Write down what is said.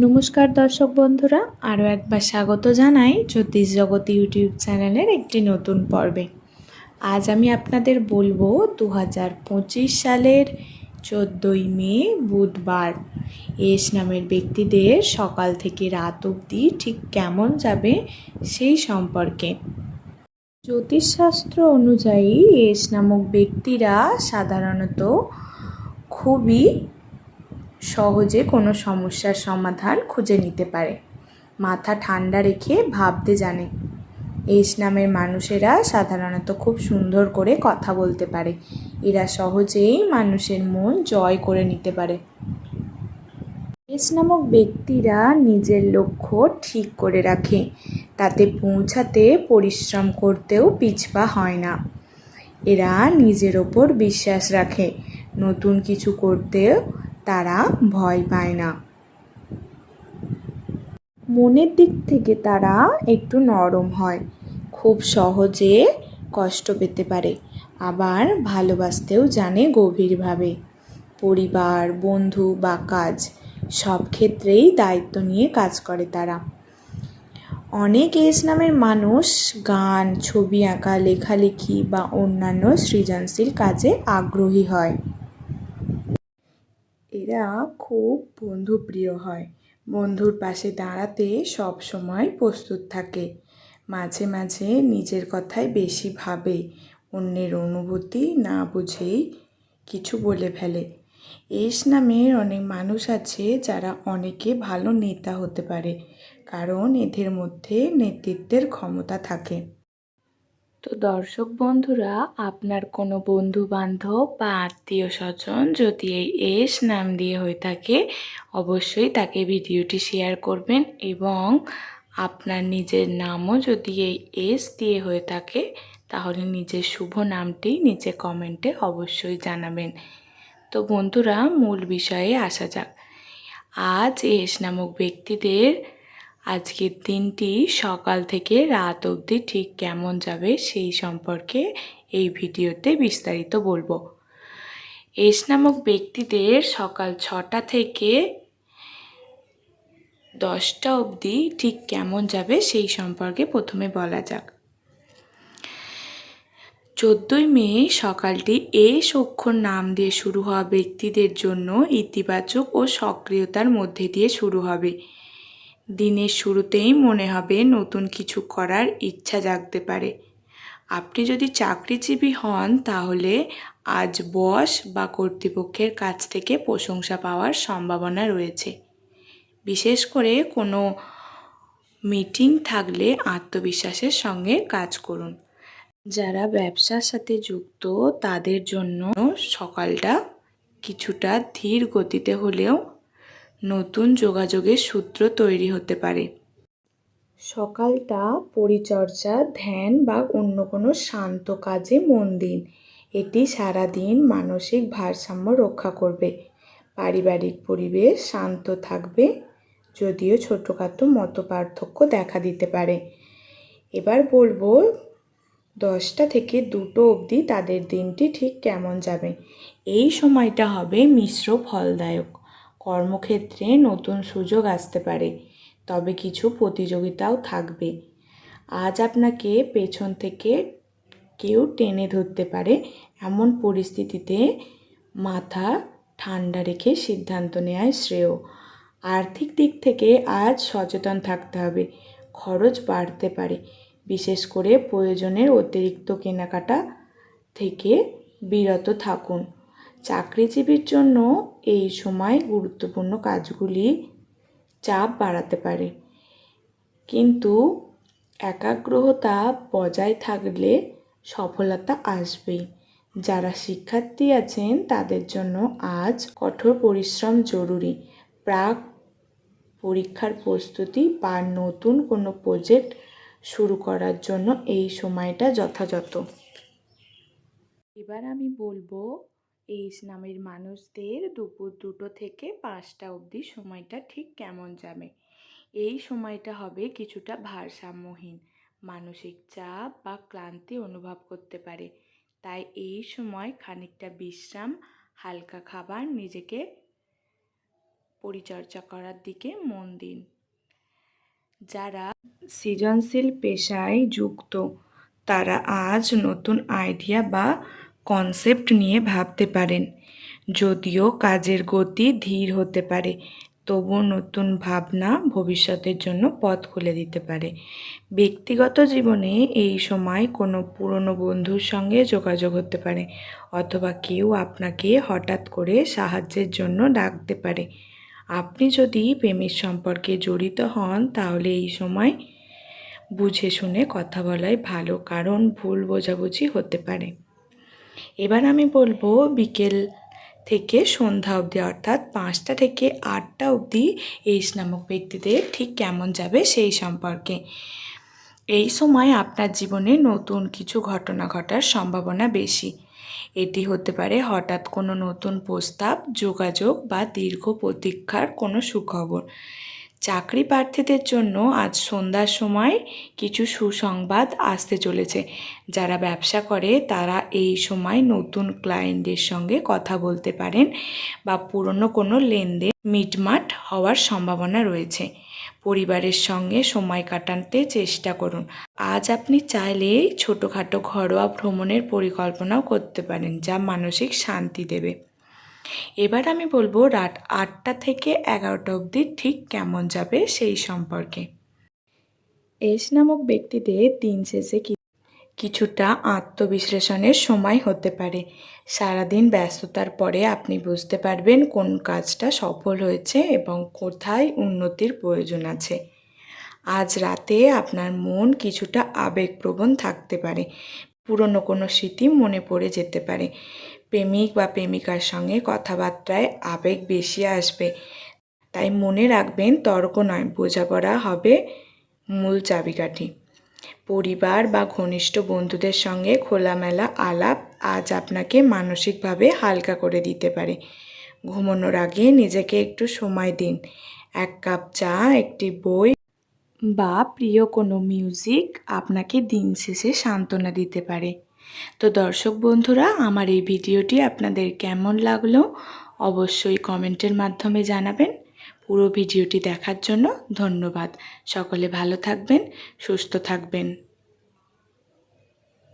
নমস্কার দর্শক বন্ধুরা, আরও একবার স্বাগত জানাই জ্যোতিষ জগৎ ইউটিউব চ্যানেলের একটি নতুন পর্বে। আজ আমি আপনাদের বলব দু হাজার পঁচিশ সালের চোদ্দোই মে, বুধবার। এস নামের ব্যক্তিদের সকাল থেকে রাত অবধি ঠিক কেমন যাবে সেই সম্পর্কে। জ্যোতিষশাস্ত্র অনুযায়ী এস নামক ব্যক্তিরা সাধারণত খুবই সহজে কোনো সমস্যার সমাধান খুঁজে নিতে পারে। মাথা ঠান্ডা রেখে ভাবতে জানে। এস নামের মানুষেরা সাধারণত খুব সুন্দর করে কথা বলতে পারে। এরা সহজেই মানুষের মন জয় করে নিতে পারে। এস নামক ব্যক্তিরা নিজের লক্ষ্য ঠিক করে রাখে। তাতে পৌঁছাতে পরিশ্রম করতেও পিছপা হয় না। এরা নিজের ওপর বিশ্বাস রাখে। নতুন কিছু করতেও তারা ভয় পায় না। মনের দিক থেকে তারা একটু নরম হয়। খুব সহজে কষ্ট পেতে পারে, আবার ভালোবাসতেও জানে গভীরভাবে। পরিবার, বন্ধু বা কাজ, সব ক্ষেত্রেই দায়িত্ব নিয়ে কাজ করে তারা। অনেক এস নামের মানুষ গান, ছবি আঁকা, লেখালেখি বা অন্যান্য সৃজনশীল কাজে আগ্রহী হয়। এরা খুব বন্ধুপ্রিয় হয়। বন্ধুর পাশে দাঁড়াতে সব সময় প্রস্তুত থাকে। মাঝে মাঝে নিজের কথাই বেশি ভাবে, অন্যের অনুভূতি না বুঝেই কিছু বলে ফেলে। এস নামের অনেক মানুষ আছে যারা অনেকে ভালো নেতা হতে পারে, কারণ এদের মধ্যে নেতৃত্বের ক্ষমতা থাকে। তো দর্শক বন্ধুরা, আপনার কোনো বন্ধু বান্ধব বা আত্মীয় স্বজন যদি এই এস নাম দিয়ে হয়ে থাকে, অবশ্যই তাকে ভিডিওটি শেয়ার করবেন এবং আপনার নিজের নামও যদি এই এস দিয়ে হয়ে থাকে, তাহলে নিজের শুভ নামটি নিচে কমেন্টে অবশ্যই জানাবেন। তো বন্ধুরা, মূল বিষয়ে আসা যাক। আজ এস নামক ব্যক্তিদের আজকের দিনটি সকাল থেকে রাত অবধি ঠিক কেমন যাবে সেই সম্পর্কে এই ভিডিওতে বিস্তারিত বলব। এস নামক ব্যক্তিদের সকাল ছটা থেকে দশটা অবধি ঠিক কেমন যাবে সেই সম্পর্কে প্রথমে বলা যাক। চোদ্দই মে সকালটি এস অক্ষর নাম দিয়ে শুরু হওয়া ব্যক্তিদের জন্য ইতিবাচক ও সক্রিয়তার মধ্যে দিয়ে শুরু হবে। দিনের শুরুতেই মনে হবে নতুন কিছু করার ইচ্ছা জাগতে পারে। আপনি যদি চাকরিজীবী হন, তাহলে আজ বস বা কর্তৃপক্ষের কাছ থেকে প্রশংসা পাওয়ার সম্ভাবনা রয়েছে। বিশেষ করে কোনো মিটিং থাকলে আত্মবিশ্বাসের সঙ্গে কাজ করুন। যারা ব্যবসার সাথে যুক্ত, তাদের জন্য সকালটা কিছুটা ধীর গতিতে হলেও নতুন যোগাযোগের সূত্র তৈরি হতে পারে। সকালটা পরিচর্যা, ধ্যান বা অন্য কোনো শান্ত কাজে মন দিন। এটি সারাদিন মানসিক ভারসাম্য রক্ষা করবে। পারিবারিক পরিবেশ শান্ত থাকবে, যদিও ছোটোখাটো মত পার্থক্য দেখা দিতে পারে। এবার বলব, দশটা থেকে দুটো অবধি তাদের দিনটি ঠিক কেমন যাবে? এই সময়টা হবে মিশ্র ফলদায়ক। কর্মক্ষেত্রে নতুন সুযোগ আসতে পারে, তবে কিছু প্রতিযোগিতাও থাকবে। আজ আপনাকে পেছন থেকে কেউ টেনে ধরতে পারে এমন পরিস্থিতিতে মাথা ঠান্ডা রেখে সিদ্ধান্ত নেওয়াই শ্রেয়। আর্থিক দিক থেকে আজ সচেতন থাকতে হবে, খরচ বাড়তে পারে, বিশেষ করে প্রয়োজনের অতিরিক্ত কেনাকাটা থেকে বিরত থাকুন। চাকরিজীবীর জন্য এই সময় গুরুত্বপূর্ণ কাজগুলি চাপ বাড়াতে পারে। কিন্তু একাগ্রতা বজায় থাকলে সফলতা আসবেই। যারা শিক্ষার্থী আছেন, তাদের জন্য আজ কঠোর পরিশ্রম জরুরি। প্রাক পরীক্ষার প্রস্তুতি বা নতুন কোনো প্রজেক্ট শুরু করার জন্য এই সময়টা যথাযথ। এবার আমি বলব এইস নামের মানুষদের দুপুর দুটো থেকে পাঁচটা অবধি সময়টা ঠিক কেমন যাবে? এই সময়টা হবে কিছুটা ভারসাম্যহীন, মানসিক চাপ বা ক্লান্তি অনুভব করতে পারে। তাই এই সময় খানিকটা বিশ্রাম, হালকা খাবার, নিজেকে পরিচর্যা করার দিকে মন দিন। যারা সৃজনশীল পেশায় যুক্ত, তারা আজ নতুন আইডিয়া বা কনসেপ্ট নিয়ে ভাবতে পারেন। যদিও কাজের গতি ধীর হতে পারে তবু নতুন ভাবনা ভবিষ্যতের জন্য পথ খুলে দিতে পারে। ব্যক্তিগত জীবনে এই সময় কোনো পুরনো বন্ধুর সঙ্গে যোগাযোগ হতে পারে, অথবা কেউ আপনাকে হঠাৎ করে সাহায্যের জন্য ডাকতে পারে। আপনি যদি প্রেমের সম্পর্কে জড়িত হন, তাহলে এই সময় বুঝে শুনে কথা বলাই ভালো, কারণ ভুল বোঝাবুঝি হতে পারে। এবার আমি বলব বিকেল থেকে সন্ধ্যা অবধি, অর্থাৎ পাঁচটা থেকে আটটা অবধি এইস নামক ব্যক্তিদের ঠিক কেমন যাবে সেই সম্পর্কে। এই সময় আপনার জীবনে নতুন কিছু ঘটনা ঘটার সম্ভাবনা বেশি। এটি হতে পারে হঠাৎ কোনো নতুন প্রস্তাব, যোগাযোগ বা দীর্ঘ প্রতীক্ষার কোনো সুখবর। চাকরি প্রার্থীদের জন্য আজ সন্ধ্যার সময় কিছু সুসংবাদ আসতে চলেছে। যারা ব্যবসা করে, তারা এই সময় নতুন ক্লায়েন্টদের সঙ্গে কথা বলতে পারেন বা পুরনো কোনো লেনদেন মিটমাট হওয়ার সম্ভাবনা রয়েছে। পরিবারের সঙ্গে সময় কাটাতে চেষ্টা করুন। আজ আপনি চাইলে ছোটোখাটো ঘরোয়া ভ্রমণের পরিকল্পনাও করতে পারেন, যা মানসিক শান্তি দেবে। এবার আমি বলব রাত আটটা থেকে এগারোটা অবধি ঠিক কেমন যাবে সেই সম্পর্কে। এস নামক ব্যক্তিদের দিন শেষে কিছুটা আত্মবিশ্লেষণের সময় হতে পারে। সারাদিন ব্যস্ততার পরে আপনি বুঝতে পারবেন কোন কাজটা সফল হয়েছে এবং কোথায় উন্নতির প্রয়োজন আছে। আজ রাতে আপনার মন কিছুটা আবেগপ্রবণ থাকতে পারে। পুরনো কোনো স্মৃতি মনে পড়ে যেতে পারে। প্রেমিক বা প্রেমিকার সঙ্গে কথাবার্তায় আবেগ বেশি আসবে। তাই মনে রাখবেন তর্ক নয়, বোঝাপড়া হবে মূল চাবিকাঠি। পরিবার বা ঘনিষ্ঠ বন্ধুদের সঙ্গে খোলামেলা আলাপ আজ আপনাকে মানসিকভাবে হালকা করে দিতে পারে। ঘুমানোর আগে নিজেকে একটু সময় দিন। এক কাপ চা, একটি বই বা প্রিয় কোনো মিউজিক আপনাকে দিন শেষে সান্ত্বনা দিতে পারে। তো দর্শক বন্ধুরা, আমার এই ভিডিওটি আপনাদের কেমন লাগল অবশ্যই কমেন্টের মাধ্যমে জানাবেন। পুরো ভিডিওটি দেখার জন্য ধন্যবাদ। সকলে ভালো থাকবেন, সুস্থ থাকবেন।